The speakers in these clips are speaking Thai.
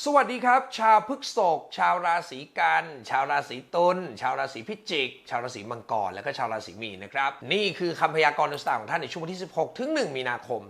สวัสดีครับ ชาวพฤกษภชาวราศีกัน ชาวราศีตุลชาวราศีพิจิก ชาวราศีมังกร และก็ชาวราศีมีนนะครับ นี่คือคำพยากรณ์ดวงชะตาของท่านในช่วงวันที่ 16 ถึง 1 มีนาคม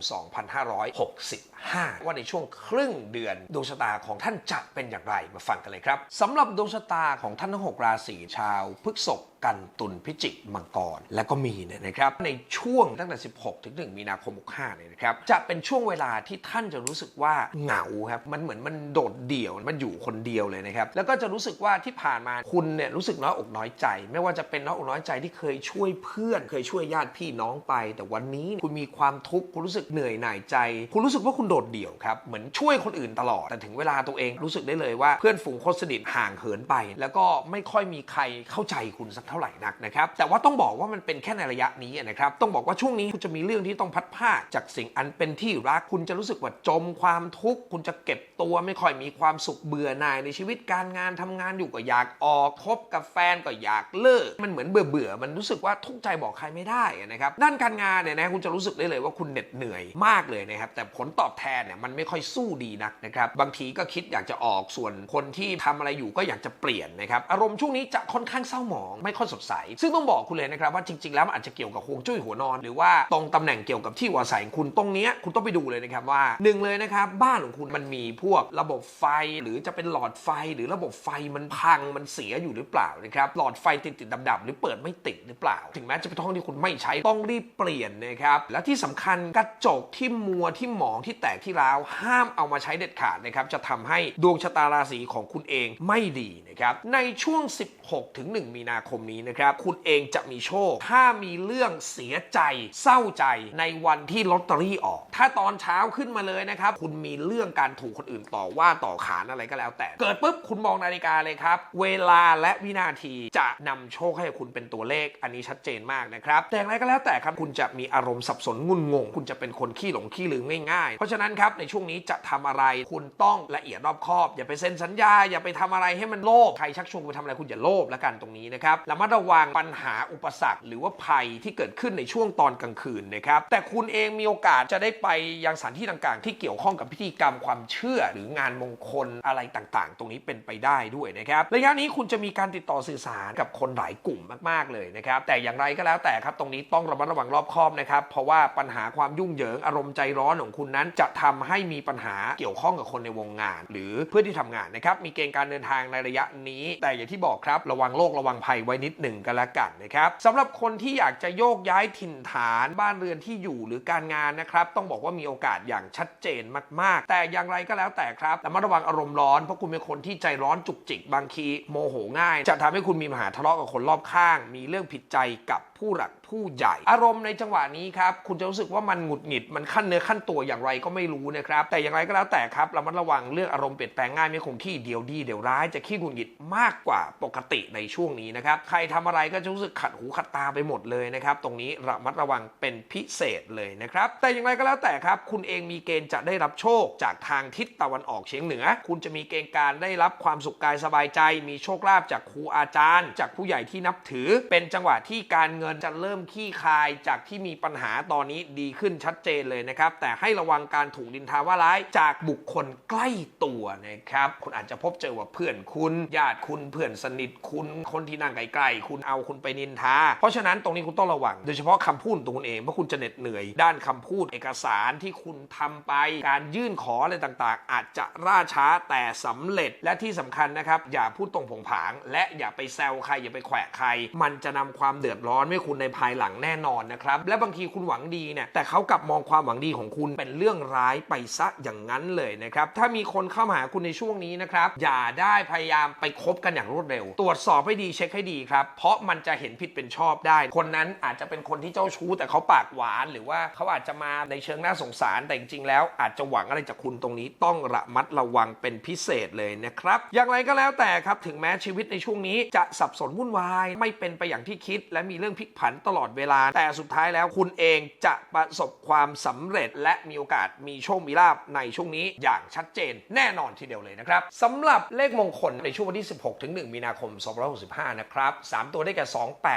2565 ว่าในช่วงครึ่งเดือนดวงชะตาของท่านจะเป็นอย่างไรมาฟังกันเลยครับสำหรับดวงชะตาของท่านทั้ง 6 ราศีชาวพฤกษภ กันตุลพิจิกมังกร และก็มีเนี่ยนะครับ ในช่วงตั้งแต่ 16 ถึง 1 มีนาคม 65 เนี่ยนะครับ จะเป็นช่วงเวลาที่ท่านจะรู้สึกว่าเหงาครับ มันเหมือนมันโดดเดี่ยว มันอยู่คนเดียวเลยนะครับ แล้วก็จะรู้สึกว่าที่ผ่านมาคุณเนี่ยรู้สึกน้อยอกน้อยใจ ไม่ว่าจะเป็นน้อยอกน้อยใจที่เคยช่วยเพื่อน เคยช่วยญาติพี่น้องไป แต่วันนี้คุณมีความทุกข์ คุณรู้สึกเหนื่อยหน่ายใจ คุณรู้สึกว่าคุณโดดเดี่ยวครับ เหมือนช่วยคนอื่นตลอด แต่ถึงเวลาตัวเองรู้สึกได้เลยว่าเพื่อนฝูงคนสนิทห่างเหินไป แล้วก็ไม่ค่อยมีใครเข้าใจคุณสักเท่าไหร่นักนะครับแต่ว่าต้องบอกว่ามันเป็นแค่ในระยะนี้นะครับต้องบอกว่าช่วงนี้คุณจะมีเรื่องที่ต้องพัดภาจากสิ่งอันเป็นที่รัก คุณจะรู้สึกว่าจมความทุกข์คุณจะเก็บตัวไม่ค่อยมีความสุขเบื่อหน่ายในชีวิตการงานทำงานอยู่ก็อยากออกคบกับแฟนก็อยากเลิก มันเหมือนเบื่อเบื่อมันรู้สึกว่าทุกใจบอกใครไม่ได้นะครับด้านการงานเนี่ยนะคุณจะรู้สึกได้เลยว่าคุณเหน็ดเหนื่อยมากเลยนะครับแต่ผลตอบแทนเนี่ยมันไม่ค่อยสู้ดีนักนะครับบางทีก็คิดอยากจะออกส่วนคนที่ทำอะไรอยู่ก็อยากจะเปลี่ยนนะครับอารมณ์ช่วงนี้จะค่อนข้างเศร้าหมองไม่ค่อยสดใส ซึ่งต้องบอกคุณเลยนะครับว่าจริง ๆ แล้วมันอาจจะเกี่ยวกับฮวงจุ้ยหัวนอน หรือว่าตรงตำแหน่งเกี่ยวกับที่อยู่อาศัยของคุณตรงเนี้ยคุณต้องไปดูเลยนะครับว่าหนึ่งเลยนะครับบ้านของคุณมันมีพวกระบบไฟหรือจะเป็นหลอดไฟหรือระบบไฟมันพังมันเสียอยู่หรือเปล่านะครับหลอดไฟติดติดดับๆหรือเปิดไม่ติดหรือเปล่า ถึงแม้จะเป็นห้องที่คุณไม่ใช้ต้องรีบเปลี่ยนนะครับและที่สำคัญกระจกที่มัวที่หมองที่แตกที่ร้าวห้ามเอามาใช้เด็ดขาดนะครับจะทำให้ดวงชะตาราศีของคุณเองไม่ดีนะครับในช่วง 16ถึง1มีนาคมนี้นะครับคุณเองจะมีโชค ถ้ามีเรื่องเสียใจ เศร้าใจในวันที่ลอตเตอรี่ออก ถ้าตอนเช้าขึ้นมาเลยนะครับ คุณมีเรื่องการถูกคนอื่นต่อว่าต่อขานอะไรก็แล้วแต่ เกิดปุ๊บคุณมองนาฬิกาเลยครับ เวลาและวินาทีจะนำโชคให้คุณเป็นตัวเลข อันนี้ชัดเจนมากนะครับแต่อย่างไรก็แล้วแต่ครับคุณจะมีอารมณ์สับสนงุนงง คุณจะเป็นคนขี้หลงขี้ลืมง่ายๆ เพราะฉะนั้นครับในช่วงนี้จะทำอะไรคุณต้องละเอียดรอบคอบ อย่าไปเซ็นสัญญา อย่าไปทำอะไรให้มันโลภใครชักชวนไปทำอะไรคุณอย่าโลภล้วกันตรงนี้นะครับระมัดระวังปัญหาอุปสรรค หรือว่าภัยที่เกิดขึ้นในช่วงตอนกลางคืนนะครับ แต่คุณเองมีโอกาสจะได้ไปยังสถานที่ต่างๆ ที่เกี่ยวข้องกับพิธีกรรมความเชื่อ หรืองานมงคลอะไรต่างๆ ตรงนี้เป็นไปได้ด้วยนะครับระยะนี้คุณจะมีการติดต่อสื่อสารกับคนหลายกลุ่มมากๆเลยนะครับ แต่อย่างไรก็แล้วแต่ครับตรงนี้ต้องระมัดระวังรอบคอบนะครับ เพราะว่าปัญหาความยุ่งเหยิงอารมณ์ใจร้อนของคุณนั้น จะทำให้มีปัญหาเกี่ยวข้องกับคนในวงงาน หรือเพื่อนที่ทำงานนะครับมีเกณฑ์การเดินทางในระยะนี้ แต่อย่างที่บอกครับระวังโรคระวังภัยไว้นิดหนึ่งก็แล้วกันนะครับสำหรับคนที่อยากจะโยกย้ายถิ่นฐานบ้านเรือนที่อยู่หรือการงานนะครับ ต้องบอกว่ามีโอกาสอย่างชัดเจนมาก ๆ แต่อย่างไรก็แล้วแต่ครับระมัดระวังอารมณ์ร้อนเพราะคุณเป็นคนที่ใจร้อนจุกจิกบางทีโมโหง่าย จะทำให้คุณมีปัญหาทะเลาะกับคนรอบข้าง มีเรื่องผิดใจกับผู้หลัก ผู้ใหญ่ อารมณ์ในจังหวะนี้ครับคุณจะรู้สึกว่ามันหงุดหงิดมันขั้นเนื้อขั้นตัวอย่างไรก็ไม่รู้นะครับแต่อย่างไรก็แล้วแต่ครับระมัดระวังเรื่องอารมณ์เปลี่ยนแปลงง่ายไม่คงที่เดี๋ยวดีเดี๋ยวร้ายจะขี้หงุดหงิดมากกว่าปกติในช่วงนี้นะครับใครทำอะไรก็จะรู้สึกขัดหูขัดตาไปหมดเลยนะครับตรงนี้ระมัดระวังเป็นพิเศษเลยนะครับแต่อย่างไรก็แล้วแต่ครับคุณเองมีเกณฑ์จะได้รับโชคจากทางทิศตะวันออกเฉียงเหนือ คุณจะมีเกณฑ์การได้รับความสุขกายสบายใจ มีโชคลาภจากครูอาจารย์ จากผู้ใหญ่ที่นับถือ เป็นจังหวะที่การเงินจะเริ่มขี้คายจากที่มีปัญหาตอนนี้ดีขึ้นชัดเจนเลยนะครับ แต่ให้ระวังการถูกดินทาว่าร้ายจากบุคคลใกล้ตัวนะครับคุณอาจจะพบเจอว่าเพื่อนคุณญาติคุณเพื่อนสนิทคุณคนที่นั่งไกลๆคุณเอาคุณไปนินทา เพราะฉะนั้นตรงนี้คุณต้องระวัง โดยเฉพาะคำพูดตัวคุณเองเพราะคุณจะเหน็ดเหนื่อย ด้านคำพูดเอกสารที่คุณทำไป การยื่นขออะไรต่างๆ อาจจะล่าช้าแต่สำเร็จและที่สำคัญนะครับ อย่าพูดตรงผงผาง และอย่าไปแซวใครอย่าไปแขวะใคร มันจะนำความเดือดร้อนให้คุณในภายหลังแน่นอนนะครับ และบางทีคุณหวังดีเนี่ยแต่เขากลับมองความหวังดีของคุณเป็นเรื่องร้ายไปซะอย่างนั้นเลยนะครับ ถ้ามีคนเข้ามาหาคุณในช่วงนี้นะครับ อย่าได้พยายามไปคบกันอย่างรวดเร็ว ตรวจสอบให้ดีเช็คให้ดีครับ เพราะมันจะเห็นผิดเป็นชอบได้ คนนั้นอาจจะเป็นคนที่เจ้าชู้ แต่เขาปากหวาน หรือว่าเขาอาจจะมาในเชิงน่าสงสาร แต่จริงๆแล้วอาจจะหวังอะไรจากคุณตรงนี้ต้องระมัดระวังเป็นพิเศษเลยนะครับ อย่างไรก็แล้วแต่ครับ ถึงแม้ชีวิตในช่วงนี้จะสับสนวุ่นวาย ไม่เป็นไปอย่างที่คิด และมีเรื่องพลิกผันตลอดอดเวลา แต่สุดท้ายแล้วคุณเองจะประสบความสำเร็จ และมีโอกาสมีโชคมีลาบในช่วงนี้อย่างชัดเจนแน่นอนทีเดียวเลยนะครับสำหรับเลขมงคลในช่วงวันที่ 16 ถึง 1 มีนาคม 2565 นะครับ 3 ตัวได้แก่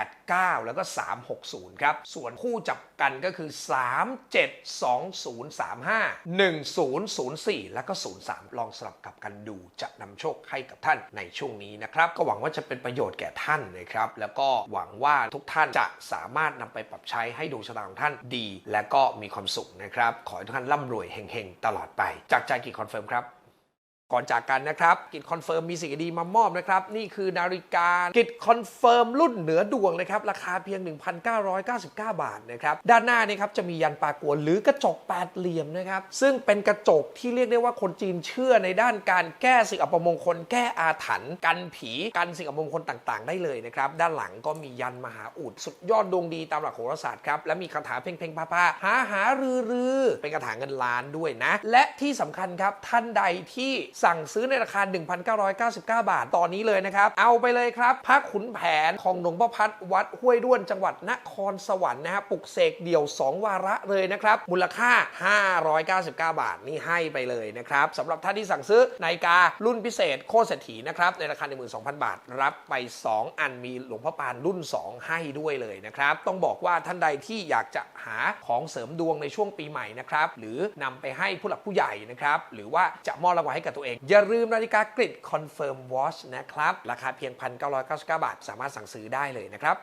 289 แล้วก็ 360 ครับ ส่วนคู่จับกันก็คือ 372035 1004 แล้วก็ 03 ลองสลับกับกันดูจะนำโชคให้กับท่านในช่วงนี้นะครับ ก็หวังว่าจะเป็นประโยชน์แก่ท่านนะครับ แล้วก็หวังว่าทุกท่านจะสาามารถนำไปปรับใช้ให้ดวงชะตาของท่านดี และก็มีความสุขนะครับ ขอให้ทุกท่านร่ำรวยเฮงๆ ตลอดไป จากใจกิจคอนเฟิร์มครับ ก่อนจากกันนะครับกิจคอนเฟิร์มมีสิ่งดีมามอบนะครับ นี่คือนาฬิกากิจคอนเฟิร์มรุ่นเหนือดวงนะครับ ราคาเพียง 1,999 บาทนะครับ ด้านหน้านี่ครับจะมียันปากวนหรือกระจกแปดเหลี่ยมนะครับ ซึ่งเป็นกระจกที่เรียกได้ว่าคนจีนเชื่อในด้านการแก้สิ่งอัปมงคล แก้อาถรรพ์กันผีกันสิ่งอัปมงคลต่างๆ ได้เลยนะครับ ด้านหลังก็มียันมหาอุดสุดยอดดวงดีตามหลักโหราศาสตร์ครับและมีคาถาเพ่งๆพาๆหาหารือรือเป็นคาถาเงินล้านด้วยนะ และที่สำคัญครับท่านใดที่สั่งซื้อในราคา 1,999 บาท ตอนนี้เลยนะครับ เอาไปเลยครับพระขุนแผนของหลวงพ่อพัดวัดห้วยด้วนจังหวัดนครสวรรค์นะฮะปลุกเสกเดี่ยว 2 วาระเลยนะครับ มูลค่า 599 บาทนี่ให้ไปเลยนะครับสำหรับท่านที่สั่งซื้อนาฬิการุ่นพิเศษโคตรเศรษฐีนะครับในราคา 12,000 บาท รับไป 2 อันมีหลวงพ่อปานรุ่น 2 ให้ด้วยเลยนะครับ ต้องบอกว่าท่านใดที่อยากจะหาของเสริมดวงในช่วงปีใหม่นะครับหรือนำไปให้ผู้หลักผู้ใหญ่นะครับหรือว่าจะมอบรางวัลให้กับตัวเอง อย่าลืมนาฬิกากริดคอนเฟิร์มวอชนะครับ ราคาเพียง 1,999 บาท สามารถสั่งซื้อได้เลยนะครับ